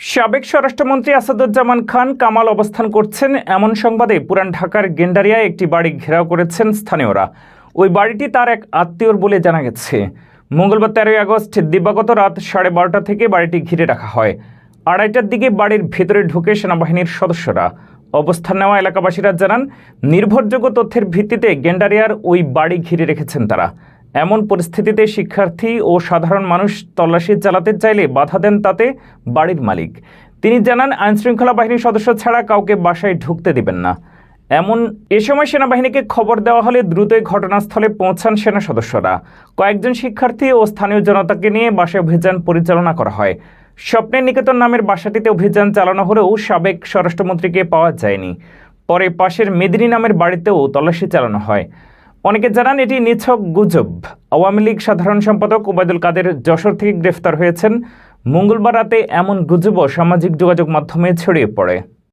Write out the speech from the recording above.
সাবেক স্বরাষ্ট্রমন্ত্রী আসাদুজ্জামান খান কামাল অবস্থান করছেন এমন সংবাদে পুরান ঢাকার গেন্ডারিয়ায় একটি বাড়ি ঘেরাও করেছেন স্থানীয়রা। ওই বাড়িটি তার এক আত্মীয়র বলে জানা গেছে। মঙ্গলবার তেরোই আগস্ট দিবাগত রাত সাড়ে বারোটা থেকে বাড়িটি ঘিরে রাখা হয়। আড়াইটার দিকে বাড়ির ভেতরে ঢুকে সেনাবাহিনীর সদস্যরা। অবস্থান নেওয়া এলাকাবাসীরা জানান, নির্ভরযোগ্য তথ্যের ভিত্তিতে গেন্ডারিয়ার ওই বাড়ি ঘিরে রেখেছেন তারা। এমন পরিস্থিতিতে শিক্ষার্থী ও সাধারণ মানুষ তল্লাশি চালাতে চাইলে বাধা দেন তাতে বাড়ির মালিক। তিনি জানান, আইনশৃঙ্খলা বাহিনীর সদস্য ছাড়া কাউকে বাসায় ঢুকতে দিবেন না। এমন, এ সময় সেনাবাহিনীকে খবর দেওয়া হলে দ্রুতই ঘটনাস্থলে পৌঁছান সেনা সদস্যরা। কয়েকজন শিক্ষার্থী ও স্থানীয় জনতাকে নিয়ে বাসায় অভিযান পরিচালনা করা হয়। স্বপ্নের নিকেতন নামের বাসাটিতে অভিযান চালানো হলেও সাবেক স্বরাষ্ট্রমন্ত্রীকে পাওয়া যায়নি। পরে পাশের মেদিনী নামের বাড়িতেও তল্লাশি চালানো হয়। অনেকে জানান এটি নিছক গুজব। আওয়ামী লীগ সাধারণ সম্পাদক ওবায়দুল কাদের যশোর থেকে গ্রেফতার হয়েছেন। মঙ্গলবার রাতে এমন গুজবও সামাজিক যোগাযোগ মাধ্যমে ছড়িয়ে পড়ে।